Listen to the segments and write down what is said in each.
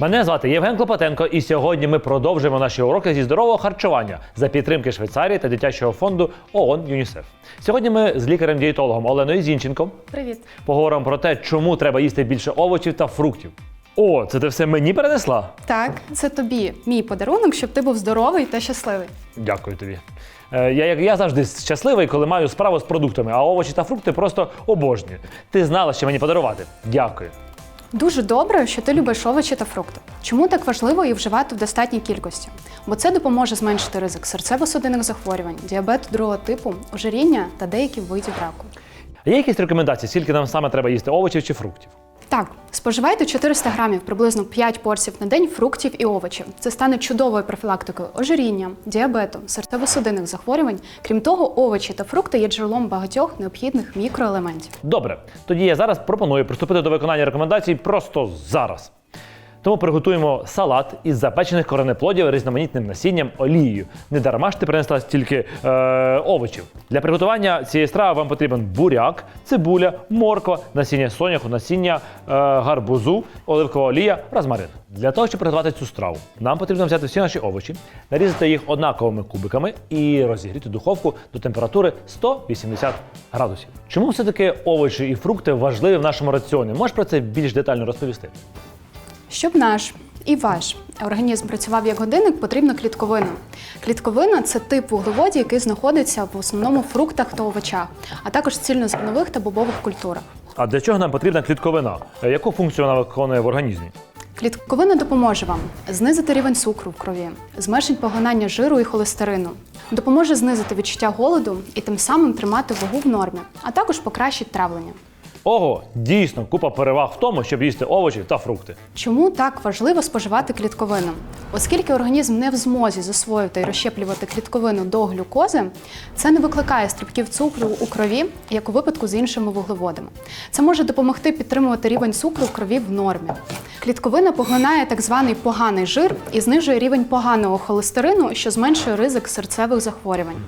Мене звати Євген Клопотенко, і сьогодні ми продовжуємо наші уроки зі здорового харчування за підтримки Швейцарії та дитячого фонду ООН ЮНІСЕФ. Сьогодні ми з лікарем-дієтологом Оленою Зінченком Привіт. поговоримо про те, чому треба їсти більше овочів та фруктів. О, це ти все мені перенесла? Так, це тобі мій подарунок, щоб ти був здоровий та щасливий. Дякую тобі. Е, Я, як я завжди щасливий, коли маю справу з продуктами, а овочі та фрукти просто обожнюю. Ти знала, що мені подарувати. Дякую. Дуже добре, що ти любиш овочі та фрукти. Чому так важливо їх вживати в достатній кількості? Бо це допоможе зменшити ризик серцево-судинних захворювань, діабету другого типу, ожиріння та деяких видів раку. Є якісь рекомендації, скільки нам саме треба їсти овочів чи фруктів? Так, споживайте 400 грамів, приблизно 5 порцій на день фруктів і овочів. Це стане чудовою профілактикою ожиріння, діабету, серцево-судинних захворювань. Крім того, овочі та фрукти є джерелом багатьох необхідних мікроелементів. Добре, тоді я зараз пропоную приступити до виконання рекомендацій просто зараз. Тому приготуємо салат із запечених коренеплодів різноманітним насінням олією. Не дарма ж ти принесла стільки е, овочів. Для приготування цієї страви вам потрібен буряк, цибуля, морква, насіння соняху, насіння е, гарбузу, оливкова олія, розмарин. Для того, щоб приготувати цю страву, нам потрібно взяти всі наші овочі, нарізати їх однаковими кубиками і розігріти духовку до температури 180 градусів. Чому все-таки овочі і фрукти важливі в нашому раціоні? Можеш про це більш детально розповісти? Щоб наш і ваш організм працював як годинник, потрібна клітковина. Клітковина це тип вуглеводів, який знаходиться в основному в фруктах та овочах, а також цільнозернових та бобових культурах. А для чого нам потрібна клітковина? Е, Яку функцію вона виконує в організмі? Клітковина допоможе вам знизити рівень цукру в крові, зменшить поглинання жиру і холестерину, допоможе знизити відчуття голоду і тим самим тримати вагу в нормі, а також покращить травлення. Ого, дійсно, купа переваг в тому, щоб їсти овочі та фрукти. Чому так важливо споживати клітковину? Оскільки організм не в змозі засвоювати і розщеплювати клітковину до глюкози, це не викликає стрибків цукру у крові, як у випадку з іншими вуглеводами. Це може допомогти підтримувати рівень цукру в крові в нормі. Клітковина поглинає так званий поганий жир і знижує рівень поганого холестерину, що зменшує ризик серцевих захворювань.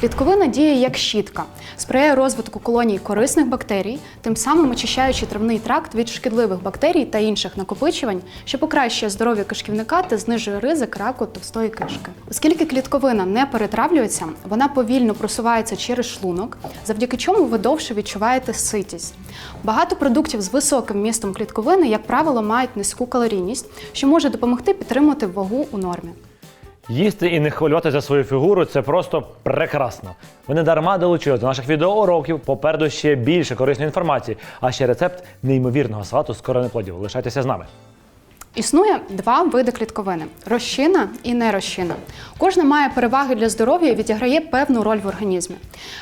Клітковина діє як щітка, сприяє розвитку колоній корисних бактерій, тим самим очищаючи травний тракт від шкідливих бактерій та інших накопичувань, що покращує здоров'я кишківника та знижує ризик раку товстої кишки. Оскільки клітковина не перетравлюється, вона повільно просувається через шлунок, завдяки чому ви довше відчуваєте ситість. Багато продуктів з високим вмістом клітковини, як правило, мають низьку калорійність, що може допомогти підтримувати вагу у нормі. Їсти і не хвилювати за свою фігуру це просто прекрасно. Ви не дарма долучились до наших відеоуроків. Попереду ще більше корисної інформації, а ще рецепт неймовірного салату з коренеплодів. Лишайтеся з нами. Існує два види клітковини розчинна і нерозчинна. Кожна має переваги для здоров'я і відіграє певну роль в організмі.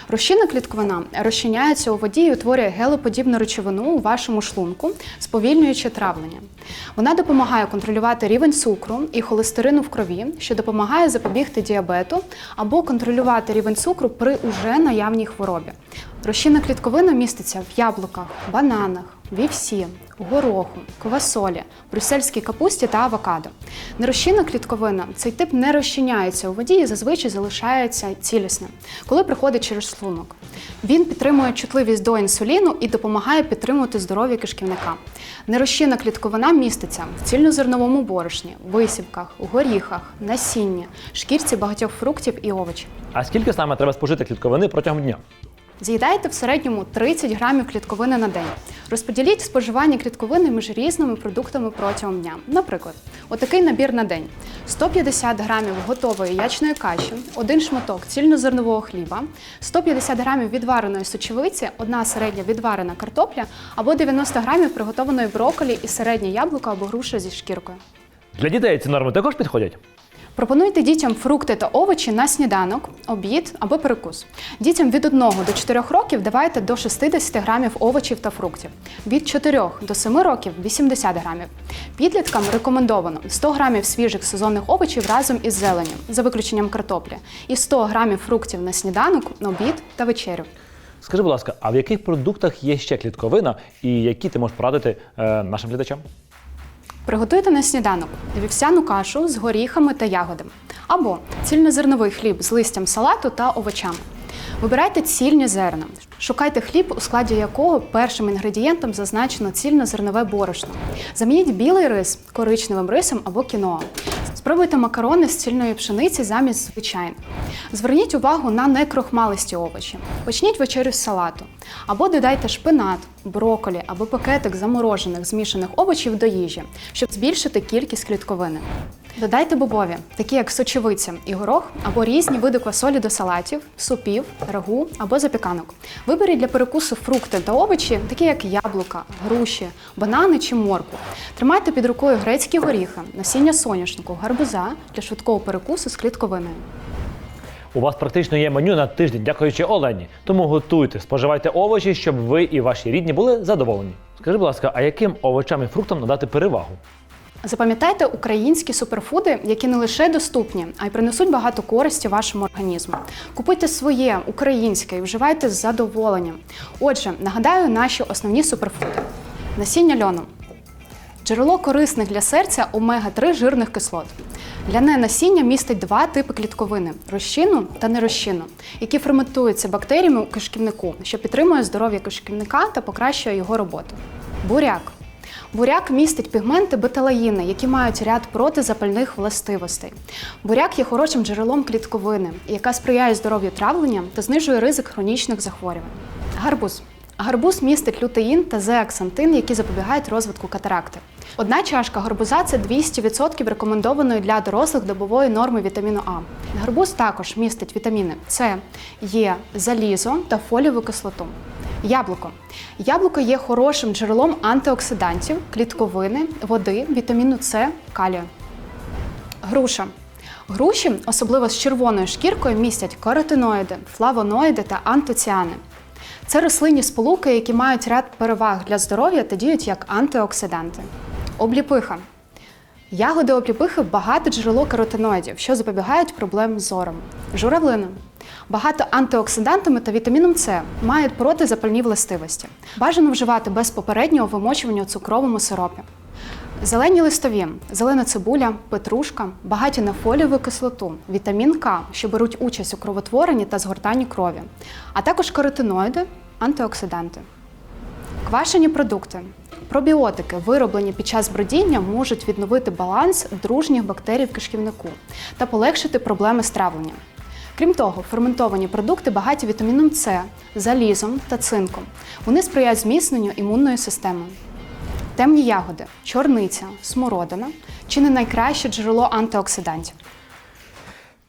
Розчинна клітковина розчиняється у воді і утворює гелеподібну речовину у вашому шлунку, сповільнюючи травлення. Вона допомагає контролювати рівень цукру і холестерину в крові, що допомагає запобігти діабету або контролювати рівень цукру при уже наявній хворобі. Розчинна клітковина міститься в яблуках, бананах, вівсі, гороху, квасолі, брюссельській капусті та авокадо. Нерозчинна клітковина цей тип не розчиняється у воді і зазвичай залишається цілісним, коли приходить через шлунок. Він підтримує чутливість до інсуліну і допомагає підтримувати здоров'я кишківника. Нерозчинна клітковина міститься в цільнозерновому борошні, висівках, горіхах, насінні, шкірці багатьох фруктів і овочів. А скільки саме треба спожити клітковини протягом дня? З'їдайте в середньому 30 грамів клітковини на день. Розподіліть споживання клітковини між різними продуктами протягом дня. Наприклад, отакий набір на день: 150 грамів готової ячної каші, один шматок цільнозернового хліба, 150 грамів відвареної сочевиці, одна середня відварена картопля або 90 грамів приготованої брокколі і середнє яблуко або груша зі шкіркою. Для дітей ці норми також підходять. Пропонуйте дітям фрукти та овочі на сніданок, обід або перекус. Дітям від 1 до 4 років давайте до 60 грамів овочів та фруктів. Від 4 до 7 років 80 грамів. Підліткам рекомендовано 100 грамів свіжих сезонних овочів разом із зеленню, за виключенням картоплі, і 100 грамів фруктів на сніданок, обід та вечерю. Скажи, будь ласка, а в яких продуктах є ще клітковина і які ти можеш порадити е, нашим глядачам? Приготуйте на сніданок вівсяну кашу з горіхами та ягодами або цільнозерновий хліб з листям салату та овочами. Вибирайте цільні зерна. Шукайте хліб, у складі якого першим інгредієнтом зазначено цільнозернове борошно. Замініть білий рис коричневим рисом або кіноа. Спробуйте макарони з цільної пшениці замість звичайних. Зверніть увагу на некрохмалисті овочі. Почніть вечерю з салату. Або додайте шпинат, броколі або пакетик заморожених змішаних овочів до їжі, щоб збільшити кількість клітковини. Додайте бобові, такі як сочевиця і горох, або різні види квасолі до салатів, супів, рагу або запіканок. Виберіть для перекусу фрукти та овочі, такі як яблука, груші, банани чи моркву. Тримайте під рукою грецькі горіхи, насіння соняшнику, гарбуза для швидкого перекусу з клітковиною. У вас практично є меню на тиждень, дякуючи Олені. Тому готуйте, споживайте овочі, щоб ви і ваші рідні були задоволені. Скажи, будь ласка, а яким овочам і фруктам надати перевагу? Запам'ятайте українські суперфуди, які не лише доступні, а й принесуть багато користі вашому організму. Купуйте своє українське і вживайте з задоволенням. Отже, нагадаю наші основні суперфуди: насіння льону. Джерело корисних для серця омега-3 жирних кислот. Ляне насіння містить два типи клітковини розчинну та нерозчинну, які ферментуються бактеріями у кишківнику, що підтримує здоров'я кишківника та покращує його роботу. Буряк. Буряк містить пігменти беталаїни, які мають ряд протизапальних властивостей. Буряк є хорошим джерелом клітковини, яка сприяє здоров'ю травлення та знижує ризик хронічних захворювань. Гарбуз. Гарбуз містить лютеїн та зеаксантин, які запобігають розвитку катаракти. Одна чашка гарбуза це 200% рекомендованої для дорослих добової норми вітаміну А. Гарбуз також містить вітаміни С, Е, залізо та фолієву кислоту. Яблуко. Яблуко є хорошим джерелом антиоксидантів, клітковини, води, вітаміну С, калію. Груша. Груші, особливо з червоною шкіркою, містять каротиноїди, флавоноїди та антоціани. Це рослинні сполуки, які мають ряд переваг для здоров'я та діють як антиоксиданти. Обліпиха. Ягоди обліпихи багато джерело каротиноїдів, що запобігають проблем з зором. Журавлина. Багато антиоксидантами та вітаміном С мають протизапальні властивості. Бажано вживати без попереднього вимочування у цукровому сиропі. Зелені листові, зелена цибуля, петрушка, багаті на фолієву кислоту, вітамін К, що беруть участь у кровотворенні та згортанні крові, а також каротиноїди, антиоксиданти. Квашені продукти. Пробіотики, вироблені під час бродіння, можуть відновити баланс дружніх бактерій в кишківнику та полегшити проблеми з травленням. Крім того, ферментовані продукти багаті вітаміном С, залізом та цинком. Вони сприяють зміцненню імунної системи. Темні ягоди, чорниця, смородина чи не найкраще джерело антиоксидантів.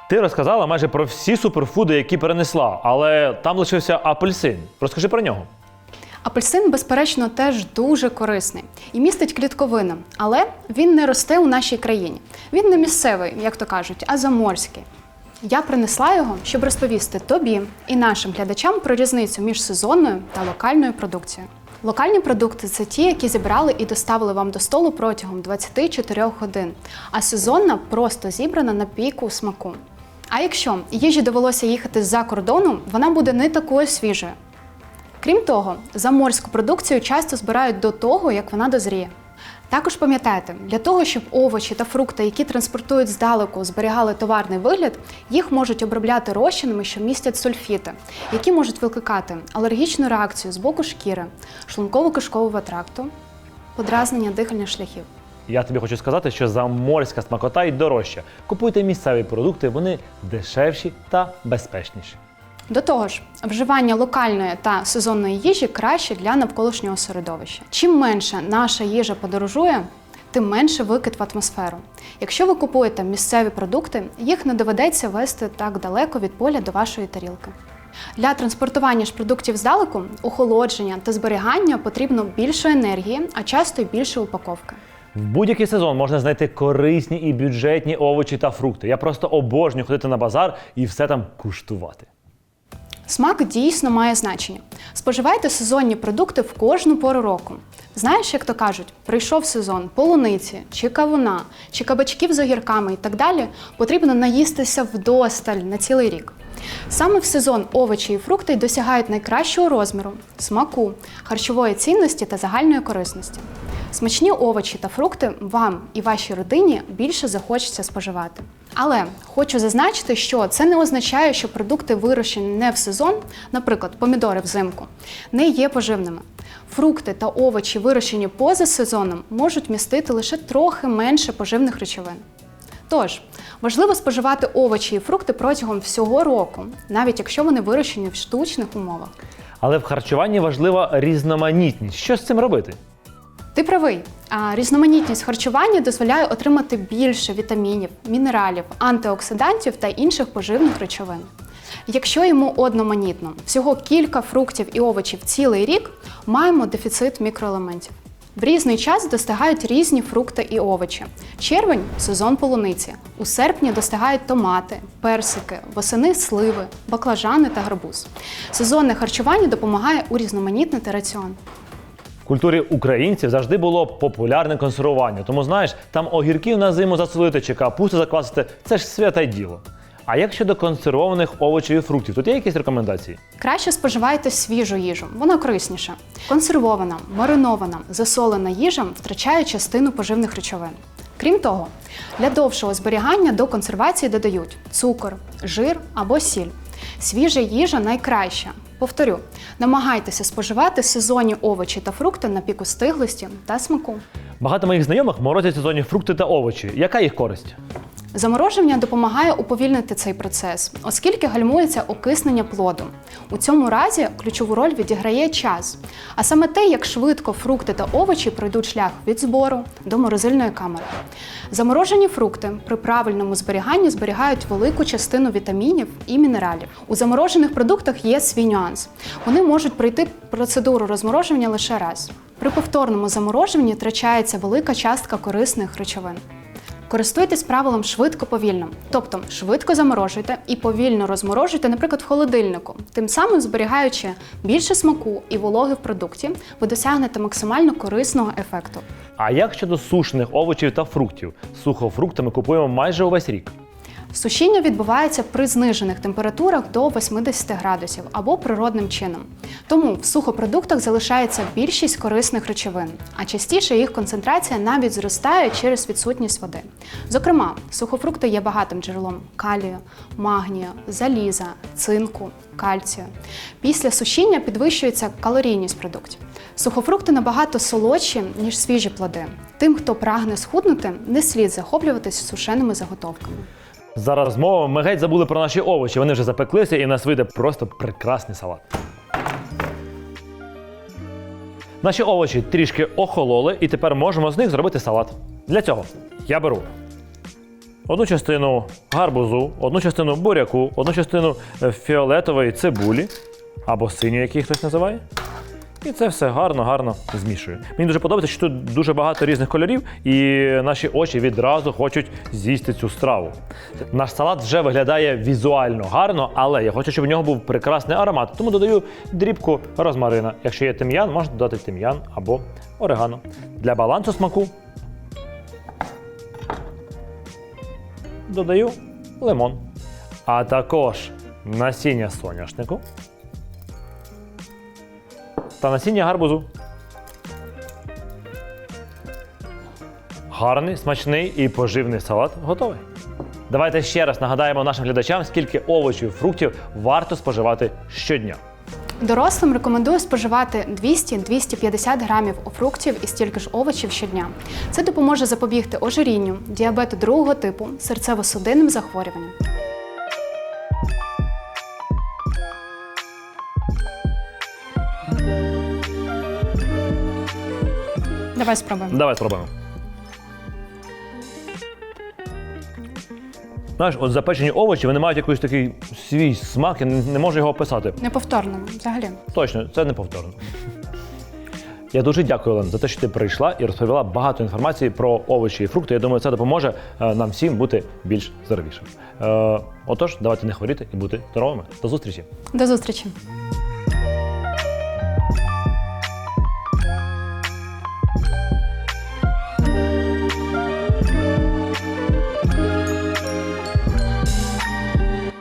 Ти розказала майже про всі суперфуди, які перенесла, але там лишився апельсин. Розкажи про нього. Апельсин, безперечно, теж дуже корисний і містить клітковину, але він не росте у нашій країні. Він не місцевий, як то кажуть, а заморський. Я принесла його, щоб розповісти тобі і нашим глядачам про різницю між сезонною та локальною продукцією. Локальні продукти це ті, які зібрали і доставили вам до столу протягом 24 годин, а сезонна просто зібрана на піку смаку. А якщо їжі довелося їхати з-за кордону, вона буде не такою свіжою. Крім того, заморську продукцію часто збирають до того, як вона дозріє. Також пам'ятайте, для того, щоб овочі та фрукти, які транспортують здалеку, зберігали товарний вигляд, їх можуть обробляти розчинами, що містять сульфіти, які можуть викликати алергічну реакцію з боку шкіри, шлунково-кишкового тракту, подразнення дихальних шляхів. Я тобі хочу сказати, що заморська смакота й дорожча. Купуйте місцеві продукти, вони дешевші та безпечніші. До того ж, вживання локальної та сезонної їжі краще для навколишнього середовища. Чим менше наша їжа подорожує, тим менше викид в атмосферу. Якщо ви купуєте місцеві продукти, їх не доведеться вести так далеко від поля до вашої тарілки. Для транспортування ж продуктів здалеку, охолодження та зберігання потрібно більше енергії, а часто й більше упаковки. В будь-який сезон можна знайти корисні і бюджетні овочі та фрукти. Я просто обожнюю ходити на базар і все там куштувати. Смак дійсно має значення. Споживайте сезонні продукти в кожну пору року. Знаєш, як то кажуть, прийшов сезон полуниці, чи кавуна, чи кабачків з огірками і так далі, потрібно наїстися вдосталь на цілий рік. Саме в сезон овочі і фрукти досягають найкращого розміру, смаку, харчової цінності та загальної корисності. Смачні овочі та фрукти вам і вашій родині більше захочеться споживати. Але хочу зазначити, що це не означає, що продукти, вирощені не в сезон, наприклад, помідори взимку, не є поживними. Фрукти та овочі, вирощені поза сезоном, можуть містити лише трохи менше поживних речовин. Тож, важливо споживати овочі і фрукти протягом всього року, навіть якщо вони вирощені в штучних умовах. Але в харчуванні важлива різноманітність. Що з цим робити? Ти правий. Різноманітність харчування дозволяє отримати більше вітамінів, мінералів, антиоксидантів та інших поживних речовин. Якщо йому одноманітно всього кілька фруктів і овочів цілий рік, маємо дефіцит мікроелементів. В різний час достигають різні фрукти і овочі. Червень сезон полуниці. У серпні достигають томати, персики, восени сливи, баклажани та гарбуз. Сезонне харчування допомагає урізноманітнити раціон. Культурі українців завжди було популярне консервування. Тому знаєш, там огірків на зиму засолити чи капусту заквасити це ж святе діло. А як щодо консервованих овочів і фруктів, тут є якісь рекомендації? Краще споживайте свіжу їжу, вона корисніша. Консервована, маринована, засолена їжа втрачає частину поживних речовин. Крім того, для довшого зберігання до консервації додають цукор, жир або сіль. Свіжа їжа найкраща. Повторю, намагайтеся споживати сезонні овочі та фрукти на піку стиглості та смаку. Багато моїх знайомих морозять сезонні фрукти та овочі. Яка їх користь? Заморожування допомагає уповільнити цей процес, оскільки гальмується окиснення плоду. У цьому разі ключову роль відіграє час, а саме те, як швидко фрукти та овочі пройдуть шлях від збору до морозильної камери. Заморожені фрукти при правильному зберіганні зберігають велику частину вітамінів і мінералів. У заморожених продуктах є свій нюанс. Вони можуть пройти процедуру розморожування лише раз. При повторному заморожуванні втрачається велика частка корисних речовин. Користуйтесь правилом швидко повільно, тобто швидко заморожуйте і повільно розморожуйте, наприклад, в холодильнику. Тим самим зберігаючи більше смаку і вологи в продукті, ви досягнете максимально корисного ефекту. А як щодо сушених овочів та фруктів? Сухофрукти ми купуємо майже увесь рік. Сушіння відбувається при знижених температурах до 80 градусів або природним чином. Тому в сухопродуктах залишається більшість корисних речовин, а частіше їх концентрація навіть зростає через відсутність води. Зокрема, сухофрукти є багатим джерелом калію, магнію, заліза, цинку, кальцію. Після сушіння підвищується калорійність продуктів. Сухофрукти набагато солодші, ніж свіжі плоди. Тим, хто прагне схуднути, не слід захоплюватись сушеними заготовками. За розмовами ми геть забули про наші овочі. Вони вже запеклися і в нас вийде просто прекрасний салат. Наші овочі трішки охололи, і тепер можемо з них зробити салат. Для цього я беру одну частину гарбузу, одну частину буряку, одну частину е, фіолетової цибулі або синьої, як її хтось називає. І це все гарно, гарно змішую. Мені дуже подобається, що тут дуже багато різних кольорів, і наші очі відразу хочуть з'їсти цю страву. Наш салат вже виглядає візуально гарно, але я хочу, щоб у нього був прекрасний аромат. Тому додаю дрібку розмарина. Якщо є тим'ян, можна додати тим'ян або орегано. Для балансу смаку додаю лимон. А також насіння соняшнику та насіння гарбузу. Гарний, смачний і поживний салат готовий. Давайте ще раз нагадаємо нашим глядачам, скільки овочів і фруктів варто споживати щодня. Дорослим рекомендую споживати 200-250 грамів фруктів і стільки ж овочів щодня. Це допоможе запобігти ожирінню, діабету другого типу, серцево-судинним захворюванням. Давай спробуємо. Давай спробуємо. Знаєш, от запечені овочі, вони мають якийсь такий свій смак, я не не можу його описати. Неповторно, взагалі. Точно, це неповторно. Я дуже дякую, Олен, за те, що ти прийшла і розповіла багато інформації про овочі і фрукти. Я думаю, це допоможе е, нам всім бути більш здоровішими. Е, отож, давайте не хворіти і бути здоровими. До зустрічі! До зустрічі!